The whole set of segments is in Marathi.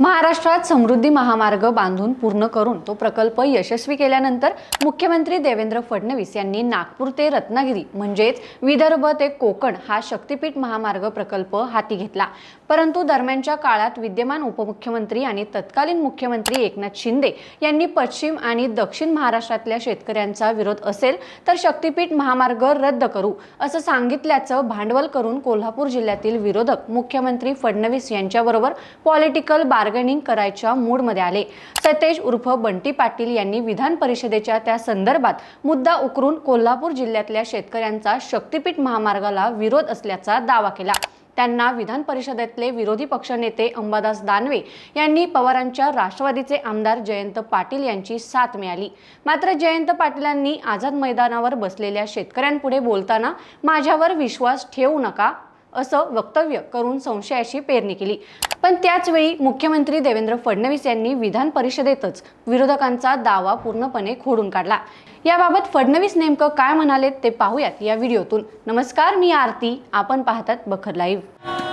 महाराष्ट्रात समृद्धी महामार्ग बांधून पूर्ण करून तो प्रकल्प यशस्वी केल्यानंतर मुख्यमंत्री देवेंद्र फडणवीस यांनी नागपूर ते रत्नागिरी म्हणजेच विदर्भ ते कोकण हा शक्तीपीठ महामार्ग प्रकल्प हाती घेतला. परंतु दरम्यानच्या काळात विद्यमान उपमुख्यमंत्री आणि तत्कालीन मुख्यमंत्री एकनाथ शिंदे यांनी पश्चिम आणि दक्षिण महाराष्ट्रातल्या शेतकऱ्यांचा विरोध असेल तर शक्तीपीठ महामार्ग रद्द करू असं सांगितल्याचं भांडवल करून कोल्हापूर जिल्ह्यातील विरोधक मुख्यमंत्री फडणवीस यांच्याबरोबर पॉलिटिकल बार्गेनिंग करायच्या मूडमध्ये आले. सतेज उर्फ बंटी पाटील यांनी विधान परिषदेच्या त्या संदर्भात मुद्दा उकरून कोल्हापूर जिल्ह्यातल्या शेतकऱ्यांचा शक्तीपीठ महामार्गाला विरोध असल्याचा दावा केला. त्यांना विधान परिषदेतले विरोधी पक्षनेते अंबादास दानवे यांनी पवारांच्या राष्ट्रवादीचे आमदार जयंत पाटील यांची साथ मिळाली. मात्र जयंत पाटीलांनी आझाद मैदानावर बसलेल्या शेतकऱ्यांपुढे बोलताना माझ्यावर विश्वास ठेवू नका असं वक्तव्य करून संशयाची पेरणी केली. पण त्याचवेळी मुख्यमंत्री देवेंद्र फडणवीस यांनी विधान परिषदेतच विरोधकांचा दावा पूर्णपणे खोडून काढला. याबाबत फडणवीस नेमकं काय म्हणाले ते पाहूयात या व्हिडिओतून. नमस्कार मी आरती. आपण पाहतात बखर लाईव्ह.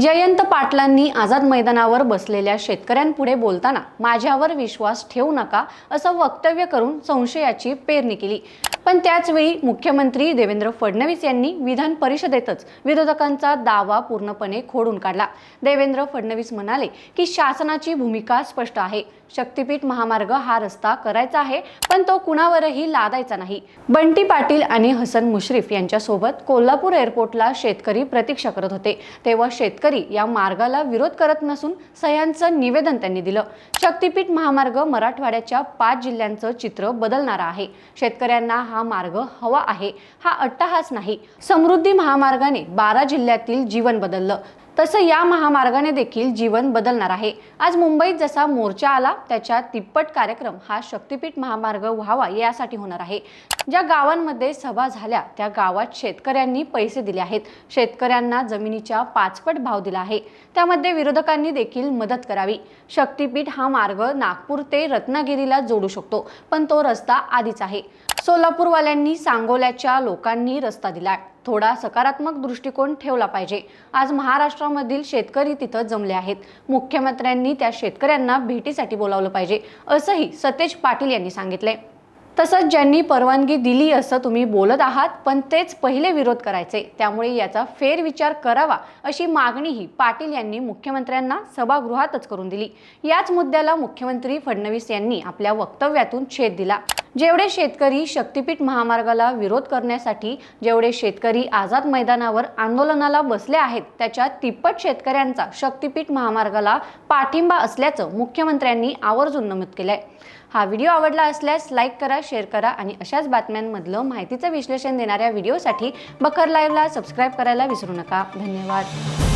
जयंत पाटलांनी आझाद मैदानावर बसलेल्या शेतकऱ्यांपुढे बोलताना माझ्यावर विश्वास ठेवू नका असं वक्तव्य करून संशयाची पेरणी केली. पण त्याचवेळी मुख्यमंत्री देवेंद्र फडणवीस यांनी विधान परिषदेतच विरोधकांचा दावा पूर्णपणे खोडून काढला. देवेंद्र फडणवीस म्हणाले की शासनाची भूमिका स्पष्ट आहे. शक्तीपीठ महामार्ग हा रस्ता करायचा आहे पण तो कुणावरही लादायचा नाही. बंटी पाटील आणि हसन मुश्रीफ यांच्यासोबत कोल्हापूर एअरपोर्टला शेतकरी प्रतीक्षा करत होते. तेव्हा शेतकरी या मार्गाला विरोध करत नसून सह्यांचं निवेदन त्यांनी दिलं. शक्तीपीठ महामार्ग मराठवाड्याच्या पाच जिल्ह्यांचं चित्र बदलणारा आहे. शेतकऱ्यांना हा मार्ग हवा आहे. हा अट्टहास नाही. समृद्धी महामार्गाने बारा जिल्ह्यातील जीवन बदललं. तसं या महामार्गाने देखील जीवन बदलणार आहे. आज मुंबईत जसा मोर्चा आला त्याच्या तिप्पट कार्यक्रम हा शक्तीपीठ महामार्ग व्हावा यासाठी होणार आहे. ज्या गावांमध्ये सभा झाल्या त्या गावात शेतकऱ्यांनी पैसे दिले आहेत. शेतकऱ्यांना जमिनीच्या पाचपट भाव दिला आहे. त्यामध्ये विरोधकांनी देखील मदत करावी. शक्तीपीठ हा मार्ग नागपूर ते रत्नागिरीला जोडू शकतो पण तो रस्ता आधीच आहे. सोलापूरवाल्यांनी सांगोल्याच्या लोकांनी रस्ता दिला थोडा सकारात्मक दृष्टिकोन ठेवला पाहिजे. आज महाराष्ट्रामधील शेतकरी तिथं जमले आहेत. मुख्यमंत्र्यांनी त्या शेतकऱ्यांना भेटीसाठी बोलावलं पाहिजे असंही सतेज पाटील यांनी सांगितले तसंच ज्यांनी परवानगी दिली असं तुम्ही बोलत आहात पण तेच पहिले विरोध करायचे. त्यामुळे याचा फेरविचार करावा अशी मागणीही पाटील यांनी मुख्यमंत्र्यांना सभागृहातच करून दिली. याच मुद्द्याला मुख्यमंत्री फडणवीस यांनी आपल्या वक्तव्यातून छेद दिला. जेवढे शेतकरी शक्तिपीठ महामार्गाला विरोध करण्यासाठी जेवढे शेतकरी आझाद मैदानावर आंदोलनाला बसले आहेत त्याच्या तिप्पट शेतकऱ्यांचा शक्तिपीठ महामार्गाला पाठिंबा असल्याचं मुख्यमंत्र्यांनी आवर्जून नमूद केलंय. हा व्हिडिओ आवडला असल्यास लाईक करा शेअर करा आणि अशाच बातम्यांमधलं माहितीचं विश्लेषण देणाऱ्या व्हिडिओसाठी बकर लाईव्हला सबस्क्राईब करायला विसरू नका. धन्यवाद.